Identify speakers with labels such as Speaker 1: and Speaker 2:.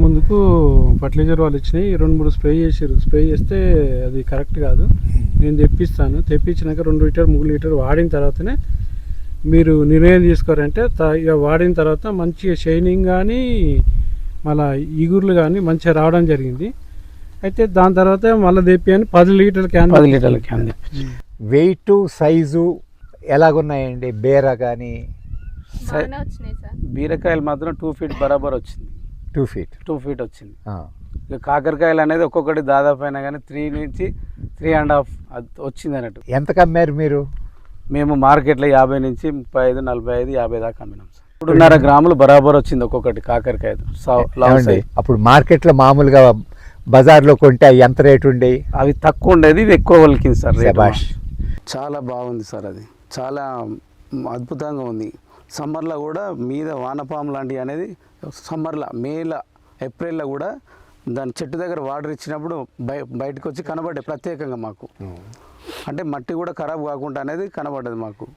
Speaker 1: ముందుకు ఫర్టిలైజర్ వాళ్ళు ఇచ్చినాయి. రెండు మూడు స్ప్రే చేసారు స్ప్రే చేస్తే అది కరెక్ట్ కాదు. నేను తెప్పిస్తాను. తెప్పించినాక రెండు లీటర్ మూడు లీటర్ వాడిన తర్వాతనే మీరు నిర్ణయం తీసుకోరంటే త- ఇక వాడిన తర్వాత మంచిగా షైనింగ్ కానీ మళ్ళా ఈగుర్లు కానీ మంచిగా రావడం జరిగింది. అయితే దాని తర్వాత మళ్ళీ తెప్పి అని పది లీటర్ల క్యాన్
Speaker 2: పది లీటర్ల క్యాన్
Speaker 3: వెయిట్ సైజు ఎలాగున్నాయండి? బేర కానీ
Speaker 2: బీరకాయలు మాత్రం టూ ఫీట్ బరాబర్ వచ్చింది.
Speaker 3: Two feet.
Speaker 2: టూ ఫీట్ వచ్చింది. కాకరకాయలు అనేది ఒక్కొక్కటి దాదాపు అయినా కానీ త్రీ నుంచి త్రీ అండ్ హాఫ్ వచ్చింది అన్నట్టు.
Speaker 3: ఎంత కమ్మారు మీరు?
Speaker 2: మేము మార్కెట్లో యాభై నుంచి ముప్పై ఐదు నలభై ఐదు యాభై దాకా అమ్మినాం సార్. మూడున్నర గ్రాములు బరాబర్ వచ్చింది ఒక్కొక్కటి కాకరకాయ.
Speaker 3: అప్పుడు మార్కెట్లో మామూలుగా బజార్లో కొంటే ఎంత రేటు ఉండేవి?
Speaker 2: అవి తక్కువ ఉండేది ఇవి ఎక్కువ వలికింది సార్. చాలా బాగుంది సార్ అది. చాలా అద్భుతంగా ఉంది. సమ్మర్లో కూడా మీద వానపాము లాంటివి అనేది సమ్మర్లో మేలో ఏప్రిల్లో కూడా దాని చెట్టు దగ్గర వాటర్ ఇచ్చినప్పుడు బయ బయటకు వచ్చి కనబడ్డాయి ప్రత్యేకంగా మాకు. అంటే మట్టి కూడా ఖరాబ్ కాకుండా అనేది కనబడ్డది మాకు.